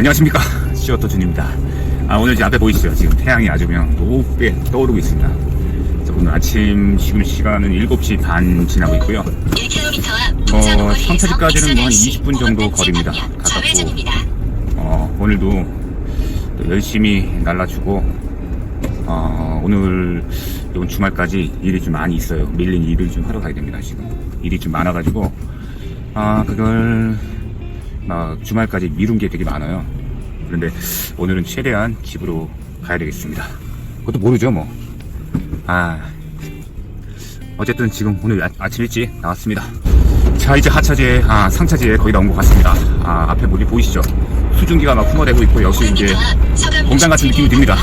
안녕하십니까. 시어터 준입니다. 아 오늘 제 앞에 보이시죠? 지금 태양이 아주 그냥 높게 떠오르고 있습니다. 자, 오늘 아침 지금 시간은 7시 반 지나고 있고요. 1km 어, 청사지까지는 뭐 한 20분 정도 거리입니다. 좌회전입니다. 어, 오늘도 또 열심히 날라주고 어, 오늘 이번 주말까지 일이 좀 많이 있어요. 밀린 일을 좀 하러 가야 됩니다 지금. 일이 좀 많아가지고 아 그걸 막 주말까지 미룬 게 되게 많아요. 그런데 오늘은 최대한 집으로 가야 되겠습니다. 그것도 모르죠 뭐 아 어쨌든 지금 오늘 아, 아침 일찍 나왔습니다. 자 이제 하차지에 아 상차지에 거의 다온것 같습니다. 아 앞에 뭐기 보이시죠? 수증기가 막 품어대고 있고 역시 이제 공장 같은 느낌이 듭니다.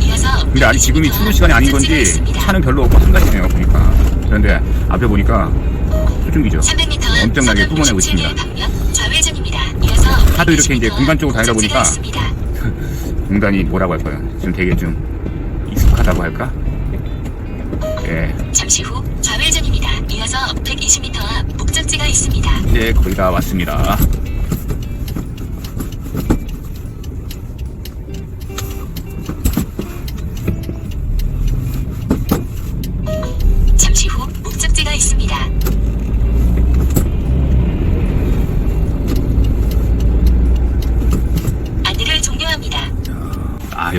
이어서 근데 아직 지금이 출근 시간이 아닌 건지 차는 별로 없고 한가지네요 보니까. 그런데 앞에 보니까 수증기죠. 300m 엄청나게 뿜어내고 있습니다 좌회전입니다. 이어서 하도 이렇게 이제 120m 공간 쪽으로 다니다 보니까. 공단이 뭐라고 할까요 지금 되게 좀 익숙하다고 할까 예 잠시 후 좌회전입니다. 이어서 120m 앞 목적지가 있습니다. 이제 거의 다 왔습니다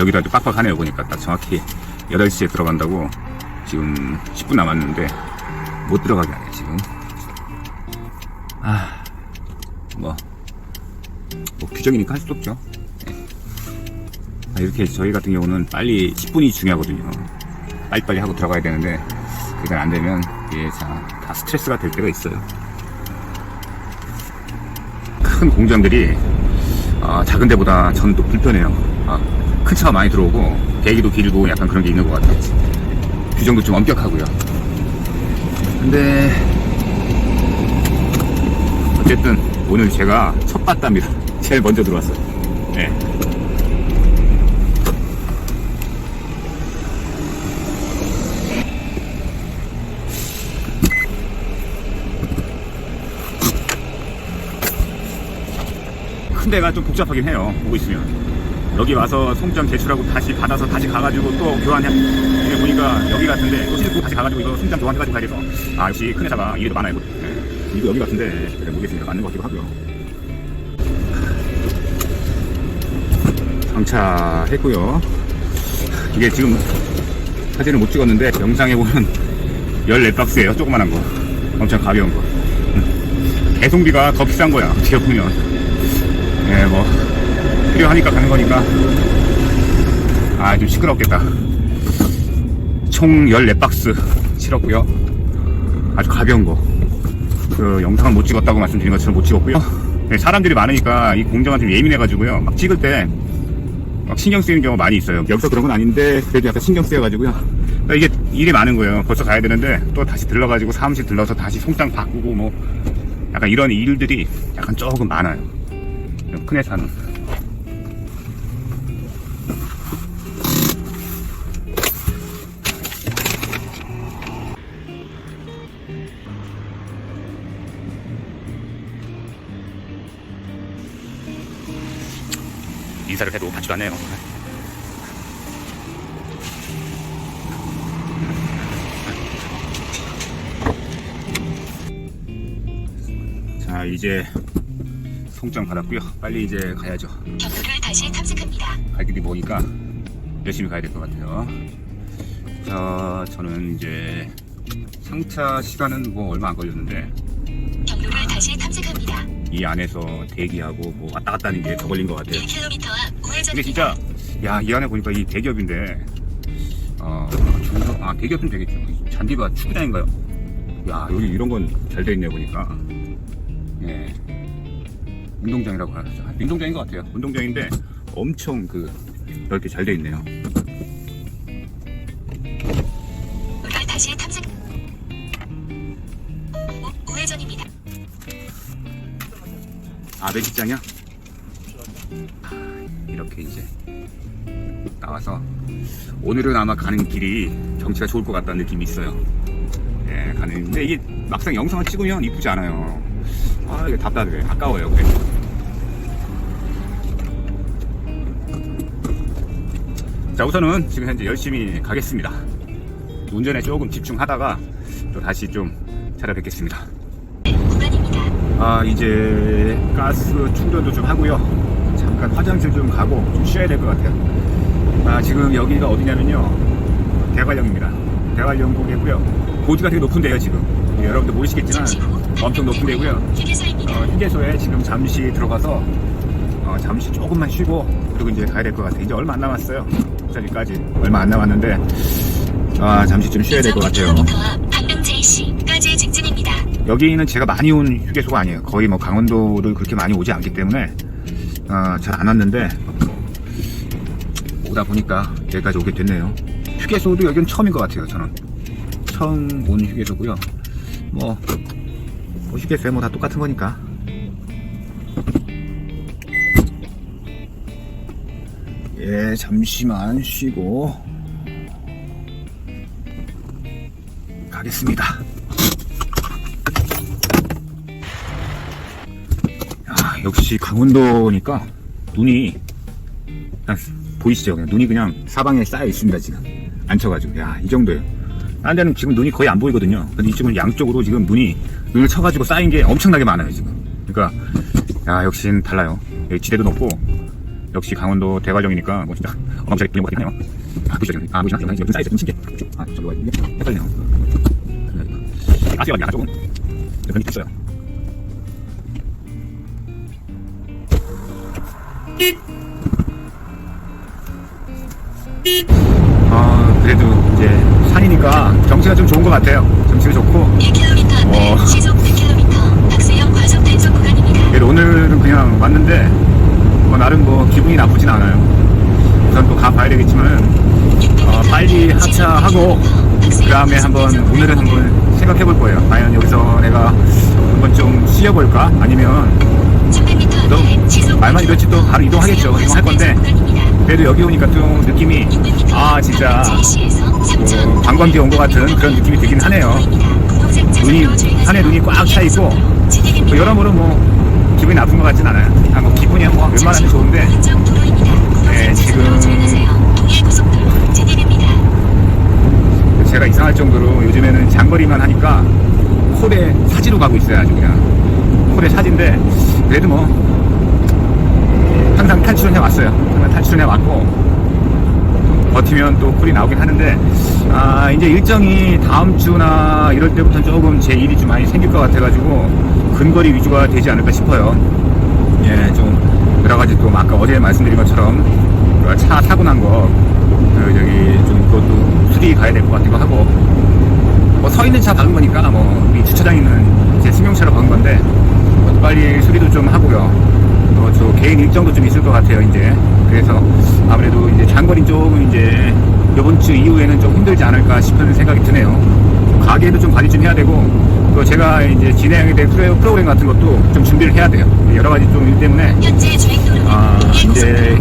여기다 또 빡빡하네요 보니까. 딱 정확히 8시에 들어간다고 지금 10분 남았는데 못 들어가게 하네 지금. 아 뭐 뭐 규정이니까 할 수도 없죠. 예. 아, 이렇게 저희 같은 경우는 빨리 10분이 중요하거든요. 빨리빨리 하고 들어가야 되는데 그게 안 되면 이게 자, 다 스트레스가 될 때가 있어요. 큰 공장들이 아, 작은 데보다 저는 또 불편해요. 아, 큰 차가 많이 들어오고 대기도 길고 약간 그런 게 있는 것 같아요. 규정도 좀 엄격하고요. 근데 어쨌든 오늘 제가 첫 봤답니다. 제일 먼저 들어왔어요. 네. 큰 데가 좀 복잡하긴 해요. 보고 있으면. 여기 와서 송장 제출하고 다시 받아서 다시 가가지고 또 교환해. 이게 보니까 여기 같은데 또 싣고 다시 가가지고 이거 송장 교환해가지고 가야 돼서. 아, 역시 큰 회사가 일도 많아요. 네. 이거 여기 같은데. 그래, 모르겠습니다. 맞는 것 같기도 하고요. 장차했고요. 이게 지금 사진을 못 찍었는데 영상에 보면 14박스예요. 조그만한 거. 엄청 가벼운 거. 배송비가 더 비싼 거야. 어떻게 보면. 예, 뭐, 필요하니까 가는 거니까. 아, 좀 시끄럽겠다. 총 14박스 실었고요 아주 가벼운 거. 그, 영상을 못 찍었다고 말씀드린 것처럼 못 찍었고요 예, 사람들이 많으니까 이 공장은 좀 예민해가지고요. 막 찍을 때, 막 신경 쓰이는 경우가 많이 있어요. 여기서 그런 건 아닌데, 그래도 약간 신경 쓰여가지고요. 그러니까 이게 일이 많은 거예요. 벌써 가야 되는데, 또 다시 들러가지고 사무실 들러서 다시 송장 바꾸고 뭐, 약간 이런 일들이 약간 조금 많아요. 큰 회사는. 받지도 않네요. 자, 이제 송장 받았고요. 빨리 이제 가야죠. 경로를 다시 탐색합니다. 갈 길이 보니까 열심히 가야 될 것 같아요. 자, 저는 이제 상차 시간은 뭐 얼마 안 걸렸는데 경로를 다시 탐색합니다. 이 안에서 대기하고 뭐 왔다 갔다 하는 게 더 걸린 것 같아요. 1km 앞 우회전입니다. 진짜 야 이 안에 보니까 이 대기업인데 어 중소 아 대기업은 되겠죠. 잔디가 축구장인가요? 야 여기 이런 건 잘 돼 있네 보니까 예 운동장이라고 하죠. 운동장인 것 같아요. 운동장인데 엄청 그 넓게 잘 돼 있네요. 다시 탐색. 우- 우회전입니다. 아 매직장이야? 이렇게 이제 나와서 오늘은 아마 가는 길이 경치가 좋을 것 같다는 느낌이 있어요. 예, 가는. 근데 이게 막상 영상을 찍으면 이쁘지 않아요. 아, 이게 답답해. 아까워요, 그래. 자, 우선은 지금 현재 열심히 가겠습니다. 운전에 조금 집중하다가 또 다시 좀 찾아뵙겠습니다. 네, 아, 이제 가스 충전도 좀 하고요. 잠깐 화장실 좀 가고 좀 쉬어야 될 것 같아요. 아 지금 여기가 어디냐면요 대관령입니다. 대관령국이고요. 고지가 되게 높은 데요 지금. 예, 여러분들 모르시겠지만 엄청 높은 데고요. 어, 휴게소에 지금 잠시 들어가서 어, 잠시 조금만 쉬고 그리고 이제 가야 될 것 같아요. 이제 얼마 안 남았어요. 저기까지 얼마 안 남았는데 아 잠시 좀 쉬어야 될 것 같아요. 2km 앞 강릉 JC까지 직진입니다. 여기는 제가 많이 온 휴게소가 아니에요. 거의 뭐 강원도를 그렇게 많이 오지 않기 때문에 어, 잘안 왔는데 오다 보니까 여기까지 오게 됐네요. 휴게소도 여기는 처음인 것 같아요. 저는 처음 온 휴게소고요. 뭐, 뭐 휴게소에 뭐 다 똑같은 거니까. 예, 잠시만 쉬고 가겠습니다. 역시 강원도니까 눈이 그냥 보이시죠? 그냥 눈이 그냥 사방에 쌓여 있습니다 지금 안 쳐가지고 야 이 정도예요. 다른 데는 지금 눈이 거의 안 보이거든요. 근데 이쪽은 양쪽으로 지금 눈이 눈을 쳐가지고 쌓인 게 엄청나게 많아요 지금. 그러니까 야 역시 달라요. 여기 지대도 높고 역시 강원도 대관령이니까 뭐 진짜 들린 것 같긴 해요. 아 보시죠? 아 보시죠? 여기 쌓여 있어 좀 신기해. 아 저거 이게 헷갈리네요. 가스가 약간 조금 게 있어요. 아 그래도 이제 산이니까 경치가 좀 좋은 것 같아요. 경치가 좋고 1km 앞에 어. 시속 100km 박세형 과속 단속 구간입니다. 그래도 오늘은 그냥 왔는데 뭐 나름 뭐 기분이 나쁘진 않아요. 우선 또 가봐야 되겠지만 600m 어, 빨리 하차하고 시속 100km 그 다음에 한번 오늘은. 한번 생각해 볼 거예요. 과연 여기서 내가 한번 좀 쉬어볼까? 아니면 300m 시속 말만 100km 이렇지 또 바로 이동하겠죠. 이동할 건데. 그래도 여기 오니까 좀 느낌이 600m 아 진짜 뭐 3천 관광지 온 것 같은 그런 느낌이 들긴 하네요. 눈이 산에 눈이 꽉 차 있고 뭐 여러모로 뭐 기분이 나쁜 것 같진 않아요. 아, 뭐 기분이 뭐 웬만하면 좋은데 네, 지금 제가 이상할 정도로 요즘에는 장거리만 하니까 콜에 사지로 가고 있어요 아주 그냥 콜에 사지인데 그래도 뭐 항상 탈출은 해왔어요 항상 탈출은 해왔고 버티면 또 콜이 나오긴 하는데 아 이제 일정이 다음 주나 이럴 때부터 조금 제 일이 좀 많이 생길 것 같아가지고 근거리 위주가 되지 않을까 싶어요 예, 좀 여러 가지 또 아까 어제 말씀드린 것처럼 그차 사고 난거 그 저기 좀 그것도 수리 가야 될 것 같기도 하고 뭐 서 있는 차 박은 거니까 뭐 우리 주차장에 있는 제 승용차로 박은 건데 뭐 빨리 수리도 좀 하고요. 또저 개인 일정도 좀 있을 것 같아요 이제 그래서 아무래도 이제 장거리 조금 이제 이번 주 이후에는 좀 힘들지 않을까 싶은 생각이 드네요. 가게도 좀 관리 좀 해야 되고 또 제가 이제 진행하게 될 프로- 프로그램 같은 것도 좀 준비를 해야 돼요. 여러 가지 좀 일 때문에 아, 이제.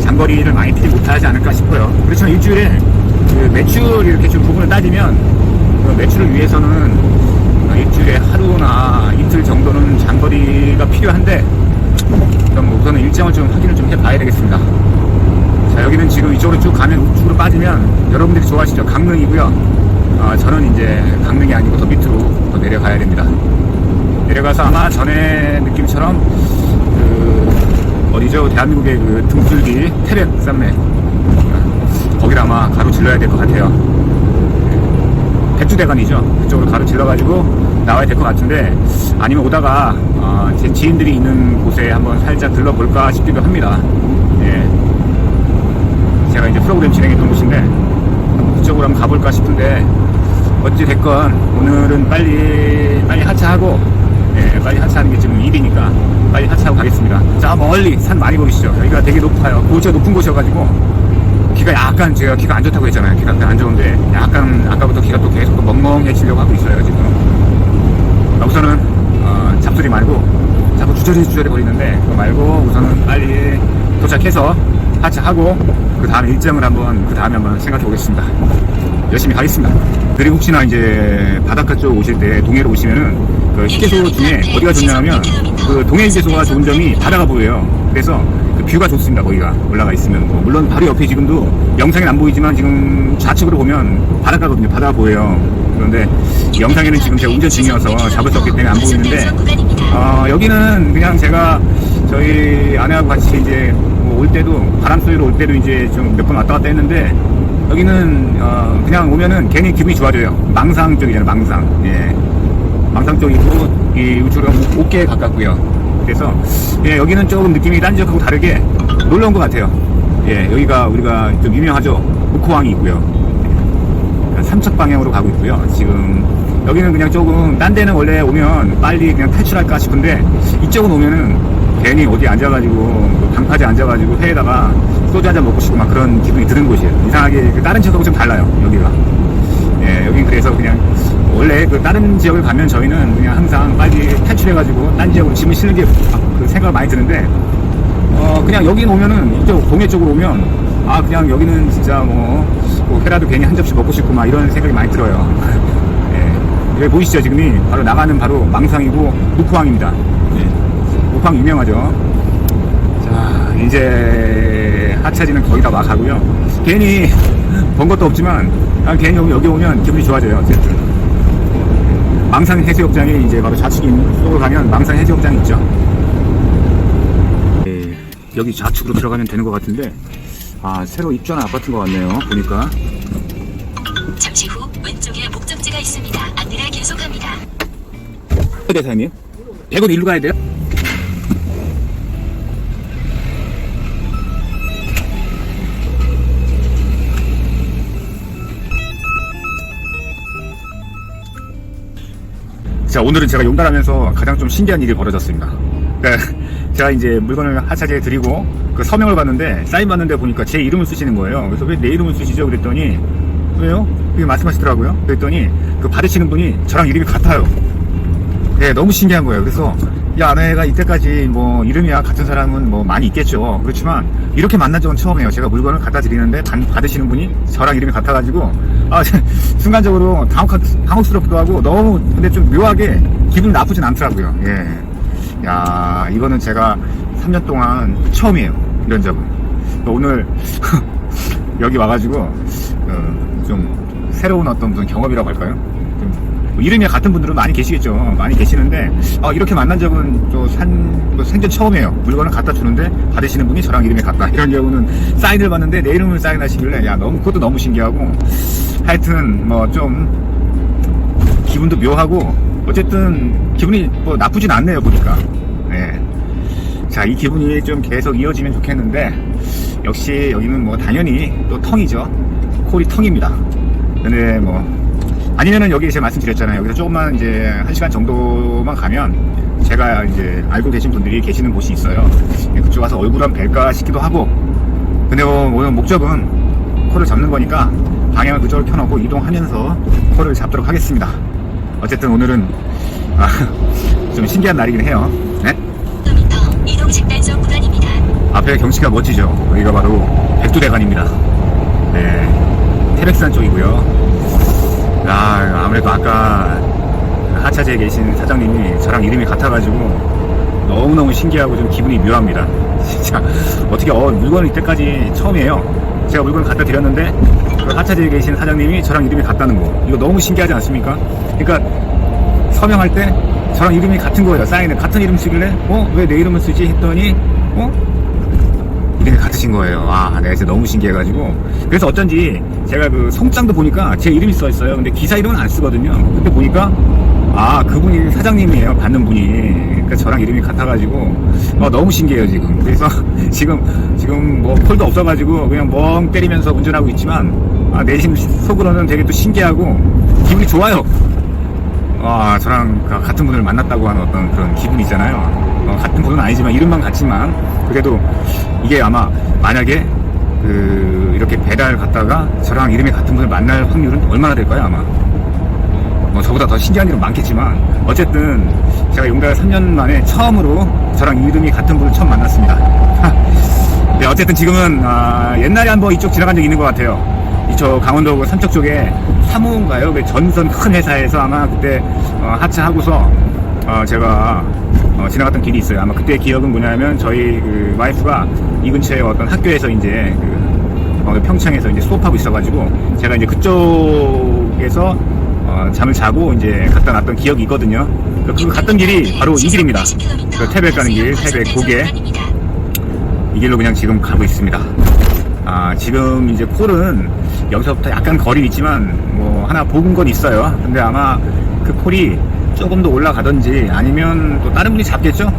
장거리를 많이 뛰지 못하지 않을까 싶어요. 그렇지만 일주일에 그 매출 이렇게 좀 부분을 따지면 그 매출을 위해서는 어, 일주일에 하루나 이틀 정도는 장거리가 필요한데 그럼 우선은 일정을 좀 확인을 좀 해봐야 되겠습니다. 자 여기는 지금 이쪽으로 쭉 가면 우측으로 빠지면 여러분들이 좋아하시죠 강릉이고요. 아, 저는 이제 강릉이 아니고 더 밑으로 더 내려가야 됩니다. 내려가서 아마 전에 느낌처럼 그 어디죠 대한민국의 그 등줄기 태백 쌈매 거기를 아마 가로질러야 될 것 같아요. 백두대간이죠. 그쪽으로 가로질러가지고 나와야 될 것 같은데 아니면 오다가 어, 제 지인들이 있는 곳에 한번 살짝 들러볼까 싶기도 합니다. 예. 제가 이제 프로그램 진행했던 곳인데 그쪽으로 한번 가볼까 싶은데 어찌 됐건 오늘은 빨리 빨리 하차하고 예, 빨리 하차하는 게 지금 일이니까 빨리 하차하고 가겠습니다. 자 멀리 산 많이 보이시죠? 여기가 되게 높아요. 고지가 높은 곳이어가지고 귀가 약간 제가 귀가 안 좋다고 했잖아요. 귀가 안 좋은데 약간 아까부터 귀가 또 계속 또 멍멍해지려고 하고 있어요 지금. 아, 우선은 어, 잡소리 말고 자꾸 주저리 주저리 거리는데 그거 말고 우선은 빨리 도착해서 하차하고 그 다음에 일정을 한번 그 다음에 한번 생각해 보겠습니다. 열심히 가겠습니다. 그리고 혹시나 이제 바닷가 쪽 오실 때 동해로 오시면은 그 휴게소 중에 어디가 좋냐면 그 동해 휴게소가 좋은 점이 바다가 보여요. 그래서 그 뷰가 좋습니다. 거기가 올라가 있으면 뭐 물론 바로 옆에 지금도 영상엔 안 보이지만 지금 좌측으로 보면 바닷가거든요. 바다가 보여요. 그런데 영상에는 지금 제가 운전 중이어서 잡을 수 없기 때문에 안 보이는데. 어, 여기는 그냥 제가 저희 아내하고 같이 이제 뭐 올 때도 바람 소리로 올 때도 이제 좀 몇 번 왔다 갔다 했는데 여기는 어, 그냥 오면은 괜히 기분이 좋아져요. 망상 쪽이잖아요. 망상. 예. 망상 쪽이고 이 우측으로 옥계에 가깝고요. 그래서 예, 여기는 조금 느낌이 딴 지역하고 다르게 온것 같아요. 예, 여기가 우리가 좀 유명하죠. 묵호항이 있고요. 삼척 방향으로 가고 있고요. 지금 여기는 그냥 조금 딴 데는 원래 오면 빨리 그냥 탈출할까 싶은데 이쪽은 오면은 괜히 어디 앉아가지고 그 방파제 앉아가지고 회에다가 소주 한잔 먹고 싶고 막 그런 기분이 드는 곳이에요. 이상하게 그 다른 지역하고 좀 달라요. 여기가. 예, 여긴 그래서 그냥 원래 그 다른 지역을 가면 저희는 그냥 항상 빨리 탈출해가지고 딴 지역으로 짐을 실는 게 그 생각을 많이 드는데 어 그냥 여기 오면은 이쪽 동해 쪽으로 오면 아 그냥 여기는 진짜 뭐, 뭐 회라도 괜히 한 접시 먹고 싶고 막 이런 생각이 많이 들어요. 예. 여기 보이시죠 지금이 바로 나가는 바로 망상이고 묵호항입니다. 예. 묵호항 유명하죠. 자 이제 하차지는 거의 다 와가고요. 괜히 번 것도 없지만 아, 괜히 여기 오면 기분이 좋아져요. 어쨌든 망상 해수욕장이 이제 바로 좌측 쪽으로 가면 망상 해수욕장이 있죠. 네, 여기 좌측으로 들어가면 되는 것 같은데 아 새로 입주한 아파트인 것 같네요 보니까 잠시 후 왼쪽에 목적지가 있습니다. 안내를 계속합니다. 대사님 100원 일로 가야 돼요? 자 오늘은 제가 용달하면서 가장 좀 신기한 일이 벌어졌습니다. 그러니까 제가 이제 물건을 하차지에 드리고 그 서명을 봤는데 사인 받는데 보니까 제 이름을 쓰시는 거예요. 그래서 왜 내 이름을 쓰시죠? 그랬더니 왜요? 그게 말씀하시더라고요. 그랬더니 그 받으시는 분이 저랑 이름이 같아요. 네, 너무 신기한 거예요. 그래서 야, 아내가 이때까지 뭐 이름이야 같은 사람은 뭐 많이 있겠죠. 그렇지만 이렇게 만난 적은 처음이에요. 제가 물건을 갖다 드리는데 반- 받으시는 분이 저랑 이름이 같아가지고 아, 순간적으로 당혹, 당혹스럽기도 하고 너무 근데 좀 묘하게 기분 나쁘진 않더라고요. 예. 야, 이거는 제가 3년 동안 처음이에요. 이런 적은. 오늘 여기 와가지고 어, 좀 새로운 어떤 무슨 경험이라고 할까요? 좀뭐 이름이 같은 분들은 많이 계시겠죠. 많이 계시는데 어, 이렇게 만난 적은 또 산, 또 생전 처음이에요. 물건을 갖다 주는데 받으시는 분이 저랑 이름이 같다. 이런 경우는 사인을 받는데 내 이름을 사인하시길래 야 너무 그것도 너무 신기하고 하여튼 뭐 좀 기분도 묘하고 어쨌든 기분이 뭐 나쁘진 않네요 보니까. 네. 자, 이 기분이 좀 계속 이어지면 좋겠는데, 역시 여기는 뭐 당연히 또 텅이죠. 콜이 텅입니다. 근데 뭐, 아니면은 여기 제가 말씀드렸잖아요. 여기서 조금만 이제 한 시간 정도만 가면 제가 이제 알고 계신 분들이 계시는 곳이 있어요. 그쪽 와서 얼굴 한번 뵐까 싶기도 하고, 근데 뭐 오늘 목적은 콜을 잡는 거니까 방향을 그쪽으로 켜놓고 이동하면서 콜을 잡도록 하겠습니다. 어쨌든 오늘은 아, 좀 신기한 날이긴 해요. 네? 5m 이동식 단속 구간입니다. 앞에 경치가 멋지죠. 여기가 바로 백두대간입니다. 네, 태백산 쪽이고요. 아, 아무래도 아까 하차지에 계신 사장님이 저랑 이름이 같아가지고 너무너무 신기하고 좀 기분이 묘합니다. 진짜 어떻게 어, 물건을 이때까지 처음이에요. 제가 물건을 갖다 드렸는데 그 하차지에 계신 사장님이 저랑 이름이 같다는 거 이거 너무 신기하지 않습니까? 그러니까 서명할 때 저랑 이름이 같은 거예요. 사인을 같은 이름 쓰길래 어? 왜 내 이름을 쓰지? 했더니 어? 이름이 같으신 거예요. 아, 네, 진짜 너무 신기해가지고. 그래서 어쩐지 제가 그 송장도 보니까 제 이름이 써 있어요. 근데 기사 이름은 안 쓰거든요. 근데 보니까 아, 그분이 사장님이에요. 받는 분이. 그러니까 저랑 이름이 같아가지고 어, 너무 신기해요 지금. 그래서 지금 지금 뭐 콜도 없어가지고 그냥 멍 때리면서 운전하고 있지만 아, 내심 속으로는 되게 또 신기하고 기분이 좋아요. 아, 저랑 그 같은 분을 만났다고 하는 어떤 그런 기분이 있잖아요. 어, 같은 분은 아니지만 이름만 같지만 그래도 이게 아마 만약에 그 이렇게 배달 갔다가 저랑 이름이 같은 분을 만날 확률은 얼마나 될까요, 아마? 뭐 저보다 더 신기한 일은 많겠지만 어쨌든 제가 용달 3년 만에 처음으로 저랑 이름이 같은 분을 처음 만났습니다. 네, 어쨌든 지금은 아, 옛날에 한번 이쪽 지나간 적이 있는 것 같아요. 이쪽 강원도 그 삼척 쪽에 사무인가요? 그 전선 큰 회사에서 아마 그때 어, 하차하고서 어, 제가 어, 지나갔던 길이 있어요. 아마 그때 기억은 뭐냐면 저희 그 와이프가 이 근처에 어떤 학교에서 이제 그 어, 평창에서 이제 수업하고 있어가지고 제가 이제 그쪽에서 어, 잠을 자고 이제 갔다 놨던 기억이 있거든요. 그, 그 갔던 길이 바로 이 길입니다. 그 태백 가는 길, 태백 고개 이 길로 그냥 지금 가고 있습니다. 아, 지금 이제 콜은 여기서부터 약간 거리 있지만 뭐 하나 보은 건 있어요. 근데 아마 그 콜이 조금 더 올라가든지 아니면 또 다른 분이 잡겠죠?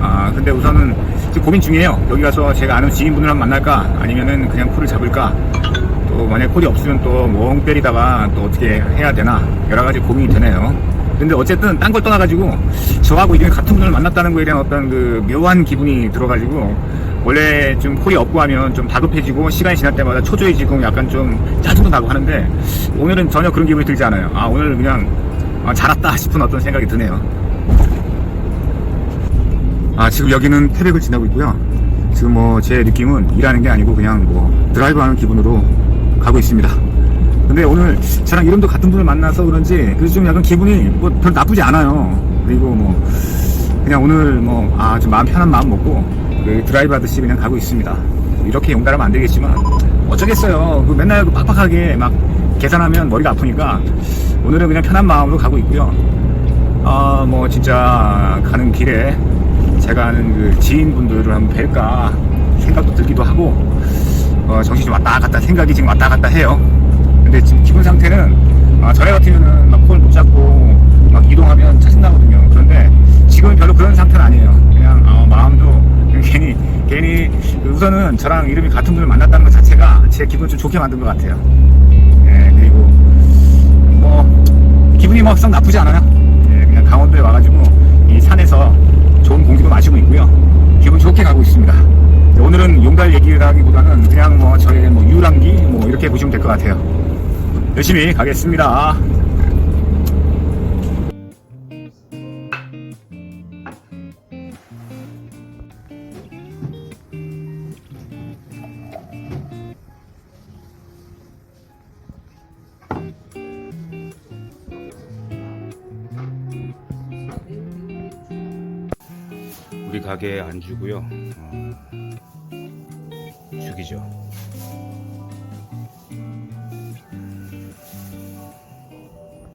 아, 근데 우선은 지금 고민 중이에요. 여기 가서 제가 아는 지인분을 한번 만날까? 아니면은 그냥 콜을 잡을까? 또 만약 콜이 없으면 또멍 때리다가 또 어떻게 해야 되나? 여러 가지 고민이 되네요. 근데 어쨌든 딴 걸 떠나가지고 저하고 이게 같은 분을 만났다는 거에 대한 어떤 그 묘한 기분이 들어가지고 원래 좀 콜이 없고 하면 좀 다급해지고 시간이 지날 때마다 초조해지고 약간 좀 짜증도 나고 하는데 오늘은 전혀 그런 기분이 들지 않아요. 아 오늘 그냥 아, 잘 왔다 싶은 어떤 생각이 드네요. 아 지금 여기는 태백을 지나고 있고요. 지금 뭐 제 느낌은 일하는 게 아니고 그냥 뭐 드라이브 하는 기분으로 가고 있습니다. 근데 오늘 저랑 이름도 같은 분을 만나서 그런지 그래서 좀 약간 기분이 뭐별 나쁘지 않아요. 그리고 뭐 그냥 오늘 뭐 아 좀 마음 편한 마음 먹고 그 드라이브 하듯이 그냥 가고 있습니다. 이렇게 용달하면 안 되겠지만 어쩌겠어요. 그 맨날 그 빡빡하게 막 계산하면 머리가 아프니까 오늘은 그냥 편한 마음으로 가고 있고요. 아 뭐 진짜 가는 길에 제가 아는 그 지인분들을 한번 뵐까 생각도 들기도 하고 어, 정신이 좀 왔다 갔다 생각이 지금 왔다 갔다 해요. 근데 지금 기분 상태는 아, 전에 같으면은 막콜못 잡고 막 이동하면 짜증나거든요. 그런데 지금은 별로 그런 상태는 아니에요. 그냥 어, 마음도 괜히 괜히 그 우선은 저랑 이름이 같은 분을 만났다는 것 자체가 제 기분 좀 좋게 만든 것 같아요. 기분이 막상 나쁘지 않아요. 예, 그냥 강원도에 와가지고 이 산에서 좋은 공기도 마시고 있고요. 기분 좋게 가고 있습니다. 오늘은 용달 얘기라기보다는 그냥 뭐 저의 뭐 유랑기 뭐 이렇게 보시면 될 것 같아요. 열심히 가겠습니다. 가게 안주고요.